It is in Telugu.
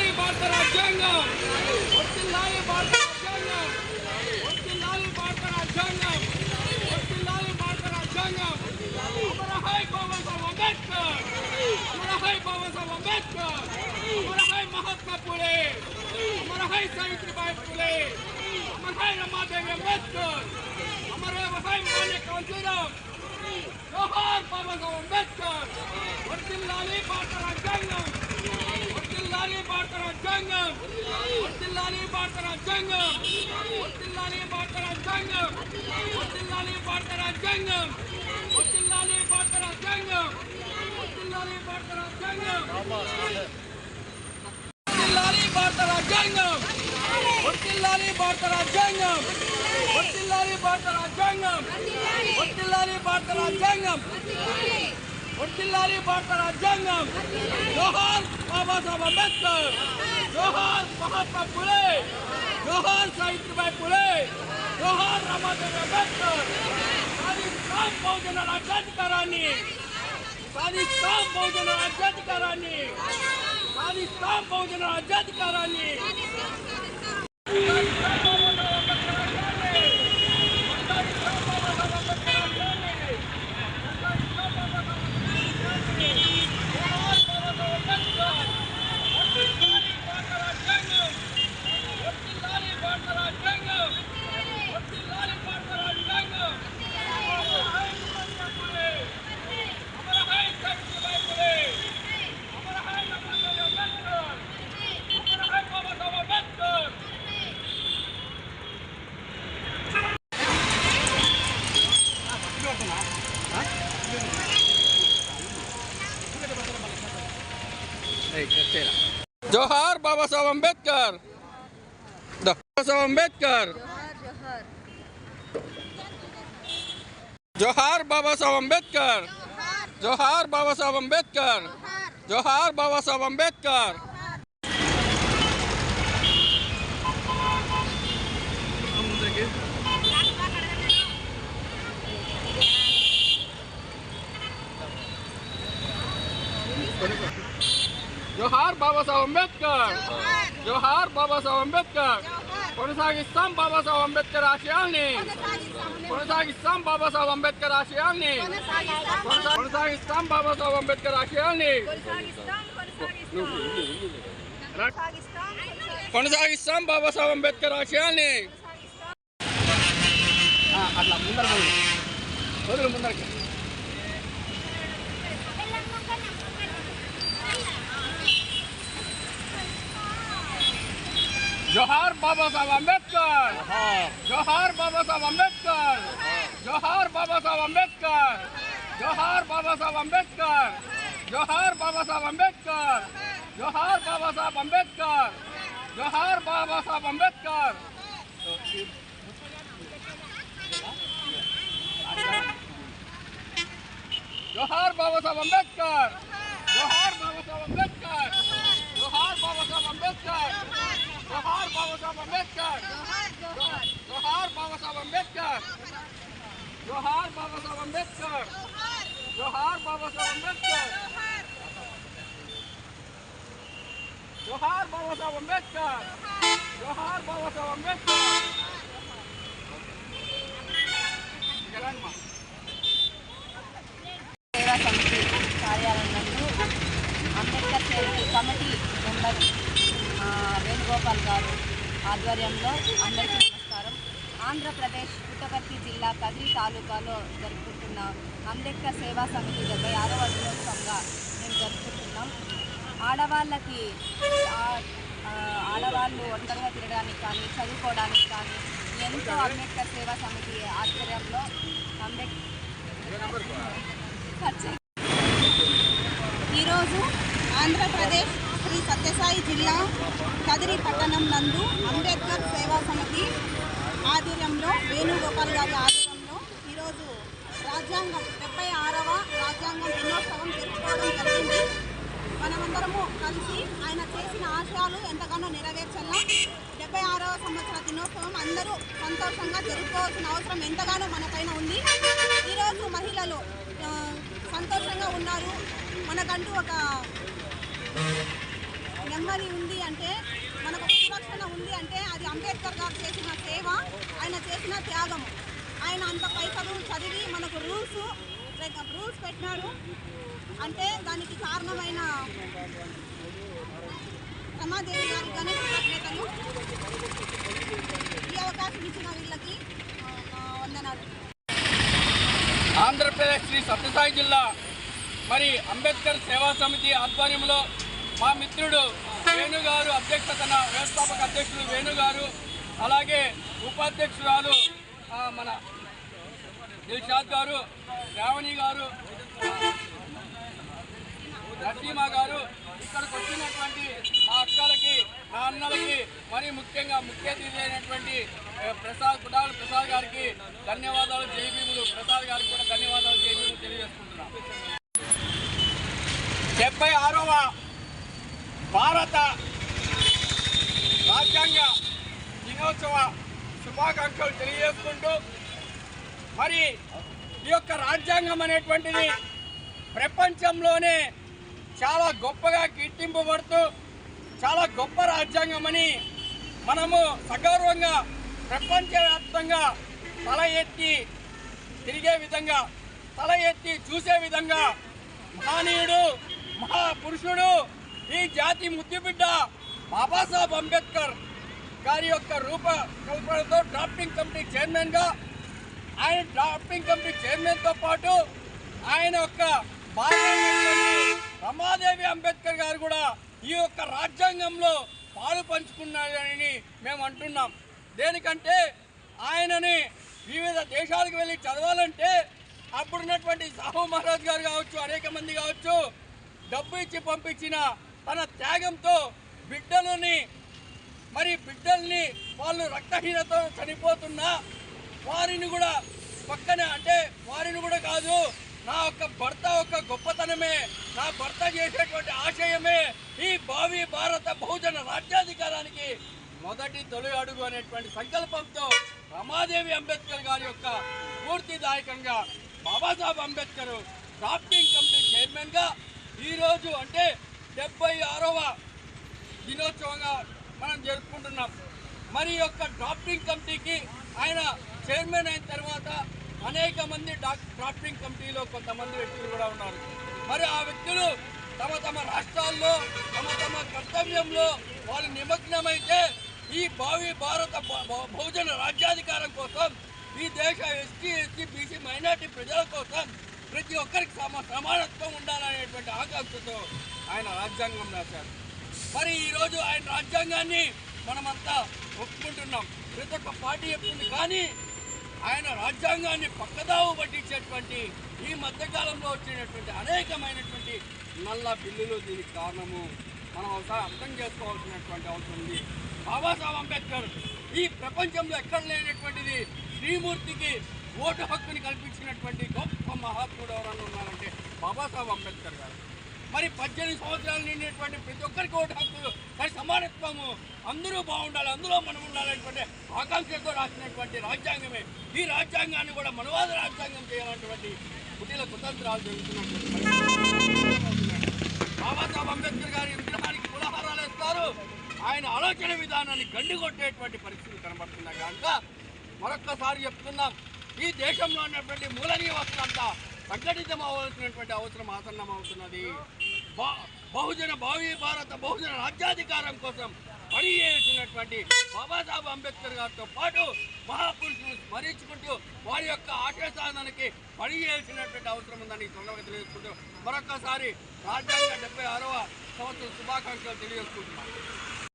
వర్తిల్లాలి భారత రాజ్యాంగం వర్తిల్లాలి భారత రాజ్యాంగం వర్తిల్లాలి భారత రాజ్యాంగం వర్తిల్లాలి భారత రాజ్యాంగం అమర హై బాబాసాహెబ్ అంబేద్కర్ అమర హై బాబాసాహెబ్ అంబేద్కర్ అమర హై మహాత్మా పూలే అమర హై సావిత్రిబాయి పూలే అమర హై రమాదేవి అంబేద్కర్ అమర హై మాన్య కాంతిరామ్ జోహార్ బాబాసాహెబ్ అంబేద్కర్ వర్తిల్లాలి భారత రాజ్యాంగం వర్తిల్లాలి భారత రాజ్యాంగం వర్తిల్లాలి భారత రాజ్యాంగం వర్తిల్లాలి భారత రాజ్యాంగం వర్తిల్లాలి భారత రాజ్యాంగం వర్తిల్లాలి భారత రాజ్యాంగం వర్తిల్లాలి భారత రాజ్యాంగం వర్తిల్లాలి భారత రాజ్యాంగం వర్తిల్లాలి భారత రాజ్యాంగం వర్తిల్లాలి భారత రాజ్యాంగం వర్తిల్లాలి భారత రాజ్యాంగం వర్తిల్లాలి భారత రాజ్యాంగం జోహార్ బాబాసాహెబ్ అంబేద్కర్ జోహార్ మహాత్మా పులే జోహార్ సావిత్రిబాయి పులే జోహార్ రమాదేవి అంబేద్కర్ సాధిస్తాం బహుజన రాజ్యాధికారాన్ని సాధిస్తాం బహుజన రాజ్యాధికారాన్ని సాధిస్తాం బహుజన రాజ్యాధికారాన్ని జోహార్ బాబాసాహెబ్ అంబేద్కర్ బాబాసాహెబ్ అంబేద్కర్ జోహార్ బాబాసాహెబ్ అంబేద్కర్ జోహార్ బాబాసాహెబ్ అంబేద్కర్ జోహార్ బాబాసాహెబ్ అంబేద్కర్ జోహార్ బాబాసాహెబ్ అంబేద్కర్ జోహార్ బాబాసాహెబ్ అంబేద్కర్ కొనసాగిస్తాం బాబాసాహెబ్ అంబేద్కర్ ఆశయాల్ని కొనసాగిస్తాం బాబాసాహెబ్ అంబేద్కర్ ఆశయాల్ని కొనసా- కొనసాగిస్తాం బాబాసాహెబ్ అంబేద్కర్ ఆశయాల్ని కొనసాగిస్తాం బాబాసాహెబ్ అంబేద్కర్ ఆశయాల్ని ఆ, అట్లా ముందర పోయి. వదులు ముందరకి జోహార్ బాబాసాహెబ్ అంబేద్కర్ జోహార్ బాబాసాహెబ్ అంబేద్కర్ జోహార్ బాబాసాహెబ్ అంబేద్కర్ జోహార్ బాబాసాహెబ్ అంబేద్కర్ జోహార్ బాబాసాహెబ్ అంబేద్కర్ జోహార్ బాబాసాహెబ్ అంబేద్కర్ జోహార్ బాబాసాహెబ్ అంబేద్కర్ జోహార్ బాబాసాహెబ్ అంబేద్కర్ జోహార్ जोहार बाबा साहब अंबेडकर जोहार बाबा साहब अंबेडकर जोहार बाबा साहब अंबेडकर जोहार बाबा साहब अंबेडकर जोहार बाबा साहब अंबेडकर जोहार बाबा साहब अंबेडकर సేవా సమితి కార్యాలయంలో వేణుగోపాల్ గారు ఆధ్వర్యంలో అందరికీ నమస్కారం. ఆంధ్రప్రదేశ్ పుట్టపర్తి జిల్లా కదిరి తాలూకాలో జరుపుకుంటున్న అంబేద్కర్ సేవా సమితి డెబ్బై ఆరవ దినోత్సవంగా మేము జరుపుకుంటున్నాం. ఆడవాళ్ళకి ఆడవాళ్ళు ఒంటరిగా తిరగడానికి కానీ చదువుకోవడానికి కానీ ఎంతో అంబేద్కర్ సేవా సమితి ఆధ్వర్యంలో అంబేద్కర్ ఈరోజు ఆంధ్రప్రదేశ్ శ్రీ సత్యసాయి జిల్లా కదిరి పట్టణం నందు అంబేద్కర్ సేవా సమితి ఆధ్వర్యంలో వేణుగోపాల్ గారి ఆధ్వర్యంలో ఈరోజు రాజ్యాంగం డెబ్బై ఆరవ రాజ్యాంగం దినోత్సవం జరుపుకోవడం జరిగింది. మనమందరము కలిసి ఆయన చేసిన ఆశయాలు ఎంతగానో నెరవేర్చల్లా డెబ్బై ఆరవ సంవత్సర దినోత్సవం అందరూ సంతోషంగా జరుపుకోవాల్సిన అవసరం ఎంతగానో మనపైన ఉంది. ఈరోజు మహిళలు సంతోషంగా ఉన్నారు. మనకంటూ ఒక నెమ్మది ఉంది అంటే మనకు సురక్షణ ఉంది అంటే అది అంబేద్కర్ గారు చేసిన సేవ ఆయన చేసిన త్యాగము. ఆయన అంత పైసలు చదివి మనకు రూల్స్ రూల్స్ పెట్టినారు అంటే దానికి కారణమైన రమాదేవి గారి ఘన కృతజ్ఞతలు ఈ అవకాశం ఇచ్చిన వీళ్ళకి వందనాలు. ఆంధ్రప్రదేశ్ శ్రీ సత్యసాయి జిల్లా మరి అంబేద్కర్ సేవా సమితి ఆధ్వర్యంలో మా మిత్రుడు వేణు గారు అధ్యక్షతన వ్యవస్థాపక అధ్యక్షుడు వేణుగారు అలాగే ఉపాధ్యక్షురాలు మన దిల్షాద్ గారు శ్రావణి గారు నర్సీమా గారు ఇక్కడికి వచ్చినటువంటి మా అక్కలకి మా అన్నలకి మరి ముఖ్యంగా ముఖ్య అతిథి అయినటువంటి ప్రసాద్ కుటాల ప్రసాద్ గారికి ధన్యవాదాలు జయభీములు ప్రసాద్ గారికి కూడా ధన్యవాదాలు జయభీములు తెలియజేసుకుంటున్నాం. డెబ్బై ఆరవ భారత రాజ్యాంగ దినోత్సవ శుభాకాంక్షలు తెలియజేసుకుంటూ మరి ఈ యొక్క రాజ్యాంగం అనేటువంటిది ప్రపంచంలోనే చాలా గొప్పగా కీర్తింపబడుతూ చాలా గొప్ప రాజ్యాంగం అని మనము సగౌరవంగా ప్రపంచవ్యాప్తంగా తల ఎత్తి తిరిగే విధంగా తల ఎత్తి చూసే విధంగా మహనీయుడు మహాపురుషుడు ఈ జాతి ముద్దుబిడ్డ బాబాసాహెబ్ అంబేద్కర్ గారి యొక్క రూపకల్పనతో డ్రాఫ్టింగ్ కమిటీ చైర్మన్గా ఆయన డ్రాఫ్టింగ్ కమిటీ చైర్మన్తో పాటు ఆయన యొక్క రమాదేవి అంబేద్కర్ గారు కూడా ఈ యొక్క రాజ్యాంగంలో పాలు పంచుకున్నారని మేము అంటున్నాం. దేనికంటే ఆయనని వివిధ దేశాలకు వెళ్ళి చదవాలంటే అప్పుడున్నటువంటి సాహు మహారాజ్ గారు కావచ్చు అనేక మంది కావచ్చు డబ్బు ఇచ్చి పంపించిన తన త్యాగంతో బిడ్డలని మరి బిడ్డల్ని వాళ్ళు రక్తహీనతో చనిపోతున్నా వారిని కూడా పక్కన అంటే వారిని కూడా కాదు నా యొక్క భర్త యొక్క గొప్పతనమే నా భర్త చేసేటువంటి ఆశయమే ఈ భావి భారత బహుజన రాజ్యాధికారానికి మొదటి తొలి అడుగు అనేటువంటి సంకల్పంతో రమాదేవి అంబేద్కర్ గారి యొక్క స్ఫూర్తిదాయకంగా బాబాసాహెబ్ అంబేద్కర్ డ్రాఫ్టింగ్ కమిటీ చైర్మన్గా ఈరోజు అంటే డెబ్బై ఆరవ దినోత్సవంగా మనం జరుపుకుంటున్నాం. మరి యొక్క డ్రాఫ్టింగ్ కమిటీకి ఆయన చైర్మన్ అయిన తర్వాత అనేక మంది డ్రాఫ్టింగ్ కమిటీలో కొంతమంది వ్యక్తులు కూడా ఉన్నారు. మరి ఆ వ్యక్తులు తమ తమ రాష్ట్రాల్లో తమ తమ కర్తవ్యంలో వాళ్ళు నిమగ్నమైతే ఈ భావి భారత బహుజన రాజ్యాధికారం కోసం ఈ దేశ ఎస్టీ ఎస్టీ బీసీ మైనార్టీ ప్రజల కోసం ప్రతి ఒక్కరికి సమ సమానత్వం ఉండాలనేటువంటి ఆకాంక్షతో ఆయన రాజ్యాంగం రాశారు. మరి ఈరోజు ఆయన రాజ్యాంగాన్ని మనమంతా ఒప్పుకుంటున్నాం. ప్రతి ఒక్క పార్టీ చెప్తుంది. కానీ ఆయన రాజ్యాంగాన్ని పక్కదావు పట్టించేటువంటి ఈ మధ్యకాలంలో వచ్చినటువంటి అనేకమైనటువంటి నల్ల బిల్లులు దీనికి కారణము. మనం ఒకసారి అర్థం చేసుకోవాల్సినటువంటి అవసరం ఉంది. బాబాసాహెబ్ అంబేద్కర్ ఈ ప్రపంచంలో ఎక్కడ లేనటువంటిది? శ్రీమూర్తికి ఓటు హక్కుని కల్పించినటువంటి గొప్ప మహాత్ముడు ఎవరన్నా ఉన్నారంటే బాబాసాహెబ్ అంబేద్కర్ గారు. మరి పద్దెనిమిది సంవత్సరాలు నిండినటువంటి ప్రతి ఒక్కరికి ఓటు హక్కు మరి సమానత్వము అందరూ బాగుండాలి అందులో మనం ఉండాలనేటువంటి ఆకాంక్షతో రాసినటువంటి రాజ్యాంగమే. ఈ రాజ్యాంగాన్ని కూడా మనవాద రాజ్యాంగం చేయాలన్నటువంటి కుటీల కుతంత్రాలు జరుగుతున్నటువంటి బాబాసాహెబ్ అంబేద్కర్ గారి విగ్రహానికి కులహారాలు ఇస్తారు ఆయన ఆలోచన విధానాన్ని గండికొట్టేటువంటి పరిస్థితి కనబడుతున్నాయి కనుక మరొక్కసారి చెప్తున్నాం ఈ దేశంలో ఉన్నటువంటి మూల వ్యవస్థ సంఘటితం అవ్వాల్సినటువంటి అవసరం ఆసన్నమవుతున్నది. బహుజన భావి భారత బహుజన రాజ్యాధికారం కోసం పనిచేసినటువంటి బాబాసాహెబ్ అంబేద్కర్ గారితో పాటు మహాపురుషులను స్మరించుకుంటూ వారి యొక్క ఆశయ సాధనకి పనిచేయాల్సినటువంటి అవసరం ఉందని ఈ సందర్భంగా తెలియజేసుకుంటూ మరొకసారి రాజ్యాంగ డెబ్బై ఆరవ సంవత్సరం శుభాకాంక్షలు తెలియజేసుకుంటున్నాను.